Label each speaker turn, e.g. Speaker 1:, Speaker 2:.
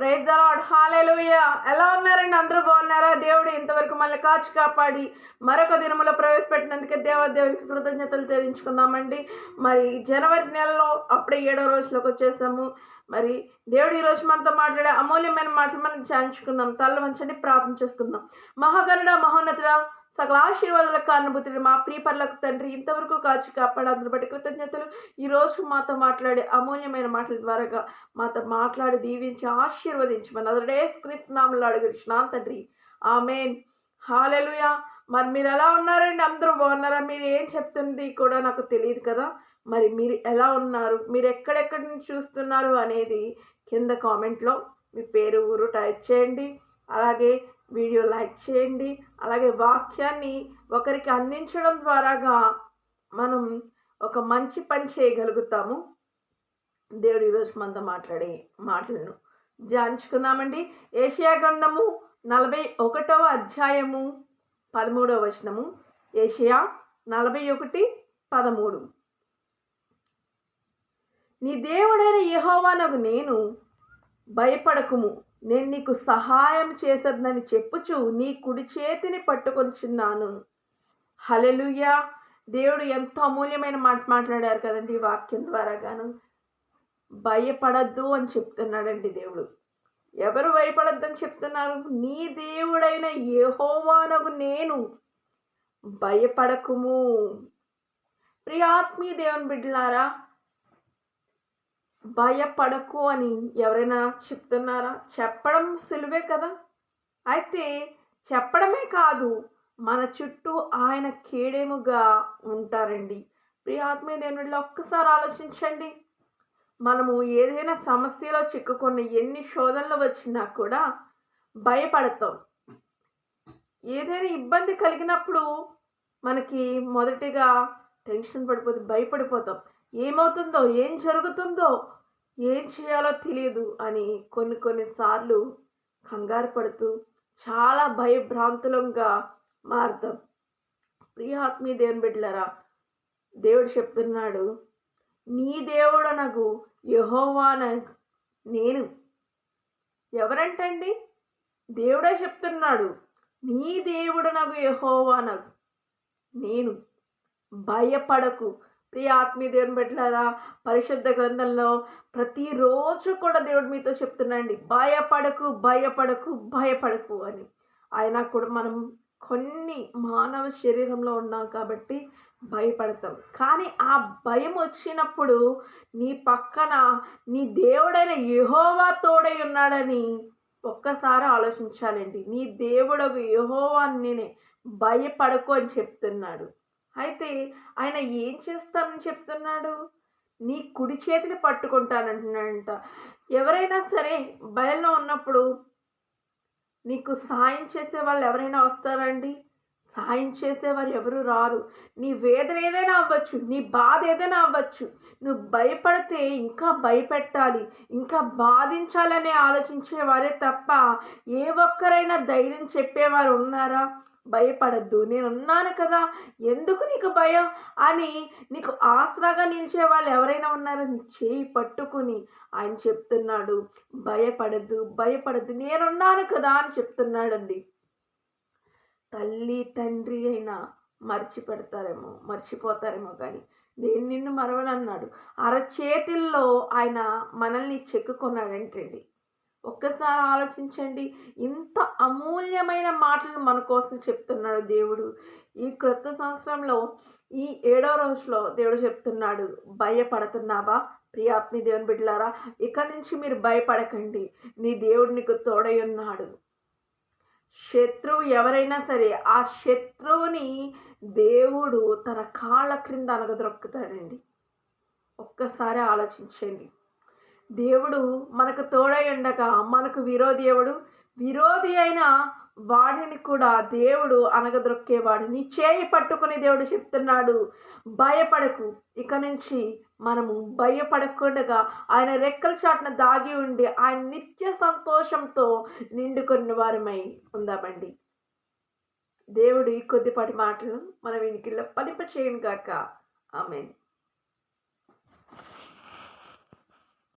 Speaker 1: Praise the Lord hallelujah ఎలా ఉన్నారండి? అందరూ బాగున్నారా? దేవుడు ఇంతవరకు మళ్ళీ కాచి కాపాడి మరొక దినములో ప్రవేశపెట్టినందుకే దేవదేవుడికి కృతజ్ఞతలు చెల్లించుకుందామండి మరి జనవరి నెలలో అప్పుడే ఏడో రోజులోకి వచ్చేసాము. మరి దేవుడు ఈ రోజు మనతో మాట్లాడే అమూల్యమైన మాటలు మనం ధ్యానించుకుందాం. తల్ల వంచండి ప్రార్థన చేసుకుందాం. మహాగరుడ మహోన్నతుడ సకల ఆశీర్వాదాలకు కారణభూతుడు మా ప్రియపర్లకు తండ్రి ఇంతవరకు కాచి కాపాడు అందులో బట్టి కృతజ్ఞతలు. ఈరోజు మాతో మాట్లాడే అమూల్యమైన మాటల ద్వారా మాతో మాట్లాడి దీవించి ఆశీర్వదించి మన అదడే క్రీస్తునామంలో అడుగుతున్నాం తండ్రి. ఆమెన్. హాలెలుయా. మరి మీరు ఎలా ఉన్నారండి? అందరూ బాగున్నారా? మీరు ఏం చెప్తుంది కూడా నాకు తెలియదు కదా. మరి మీరు ఎలా ఉన్నారు? మీరు ఎక్కడెక్కడి నుంచి చూస్తున్నారు అనేది కింద కామెంట్లో మీ పేరు ఊరు టైప్ చేయండి. అలాగే వీడియో లైక్ చేయండి. అలాగే వాక్యాన్ని ఒకరికి అందించడం ద్వారాగా మనం ఒక మంచి పని చేయగలుగుతాము. దేవుడు ఈరోజు మనతో మాట్లాడే మాటలను ధ్యానించుకుందామండి. ఏషియా గ్రంథము నలభై ఒకటవ అధ్యాయము పదమూడవ వచనము. ఏషియా నలభై ఒకటి పదమూడు. నీ దేవుడైన యహోవానకు నేను భయపడకుము. నేను నీకు సహాయం చేసేదని చెప్పుచు నీ కుడి చేతిని పట్టుకొనిచున్నాను హలెలుయా దేవుడు ఎంతో అమూల్యమైన మాట మాట్లాడారు కదండి ఈ వాక్యం ద్వారా గాను. భయపడద్దు అని చెప్తున్నాడండి దేవుడు. ఎవరు భయపడద్దు అని చెప్తున్నారు? నీ దేవుడైన యెహోవానగు నేను. భయపడకుము. ప్రియాత్మీ దేవుని బిడ్డలారా భయపడకు అని ఎవరైనా చెప్తున్నారా? చెప్పడం సులువే కదా? అయితే చెప్పడమే కాదు మన చుట్టూ ఆయన కేడేముగా ఉంటారండి. ప్రియాత్మీయ దేవునిలో ఒక్కసారి ఆలోచించండి. మనము ఏదైనా సమస్యలో చిక్కుకున్న ఎన్ని శోధనలు వచ్చినా కూడా భయపడతాం. ఏదైనా ఇబ్బంది కలిగినప్పుడు మనకి మొదటిగా టెన్షన్ పడిపోతే భయపడిపోతాం. ఏమవుతుందో ఏం జరుగుతుందో ఏం చేయాలో తెలియదు అని కొన్ని కొన్నిసార్లు కంగారు పడుతూ చాలా భయభ్రాంతులంగా మారుతాం. ప్రియాత్మీ దేవుని బిడ్డలరా దేవుడు చెప్తున్నాడు నీ దేవుడు నాకు యహోవాన నేను. ఎవరంటండి? దేవుడే చెప్తున్నాడు నీ దేవుడు నాకు నేను. భయపడకు. ప్రియ ఆత్మీయ దేవుని బిడ్డలారా పరిశుద్ధ గ్రంథంలో ప్రతిరోజు కూడా దేవుడు మీతో చెప్తున్నాండి భయపడకు భయపడకు భయపడకు అని. ఆయన కూడా మనం కొన్ని మానవ శరీరంలో ఉన్నాం కాబట్టి భయపడతాం. కానీ ఆ భయం వచ్చినప్పుడు నీ పక్కన నీ దేవుడైన యహోవా తోడై ఉన్నాడని ఒక్కసారి ఆలోచించాలండి. నీ దేవుడు యహోవా నేనే భయపడకు అని చెప్తున్నాడు. అయితే ఆయన ఏం చేస్తానని చెప్తున్నాడు? నీ కుడి చేతిని పట్టుకుంటానంటున్నాడంట. ఎవరైనా సరే భయంలో ఉన్నప్పుడు నీకు సాయం చేసే వాళ్ళు ఎవరైనా వస్తారండి? సాయం చేసేవారు ఎవరు రారు. నీ వేదన ఏదైనా అవ్వచ్చు నీ బాధ ఏదైనా అవ్వచ్చు. నువ్వు భయపడితే ఇంకా భయపెట్టాలి ఇంకా బాధించాలని ఆలోచించేవారే తప్ప ఏ ఒక్కరైనా ధైర్యం చెప్పేవారు ఉన్నారా? భయపడద్దు. నేను ఉన్నాను కదా ఎందుకు నీకు భయం? అని నీకు ఆసరాగా నిలిచే వాళ్ళు ఎవరైనా ఉన్నారో? నీ చేయి పట్టుకుని ఆయన చెప్తున్నాడు భయపడద్దు భయపడద్దు నేనున్నాను కదా అని చెప్తున్నాడండి. తల్లి తండ్రి అయినా మర్చి పెడతారేమో మర్చిపోతారేమో కానీ నేను నిన్ను మరవనన్నాడు అరచేతిల్లో ఆయన మనల్ని చెక్కుకున్నాడంటండి. ఒక్కసారి ఆలోచించండి ఇంత అమూల్యమైన మాటలు మన కోసం చెప్తున్నాడు దేవుడు. ఈ క్రొత్త సంవత్సరంలో ఈ ఏడో రోజులో దేవుడు చెప్తున్నాడు భయపడుతున్నావా? ప్రియాత్మి దేవుని బిడ్డలారా ఇక నుంచి మీరు భయపడకండి. నీ దేవుడు నీకు తోడై ఉన్నాడు. శత్రువు ఎవరైనా సరే ఆ శత్రువుని దేవుడు తన కాళ్ళ క్రింద అనగదొక్కుతాడండి. ఒక్కసారి ఆలోచించండి. దేవుడు మనకు తోడై ఉండగా మనకు విరోధి ఎవడు? విరోధి అయిన వాడిని కూడా దేవుడు అనగదొక్కేవాడిని చేయి పట్టుకుని దేవుడు చెప్తున్నాడు భయపడకు. ఇక నుంచి మనము భయపడకుండా ఆయన రెక్కల చాటున దాగి ఉండి ఆయన నిత్య సంతోషంతో నిండుకున్న వారమై ఉందామండి. దేవుడు ఈ కొద్దిపాటి మాటలను మన వెనుకల్లో పలింప చేయను గాక ఆమెను.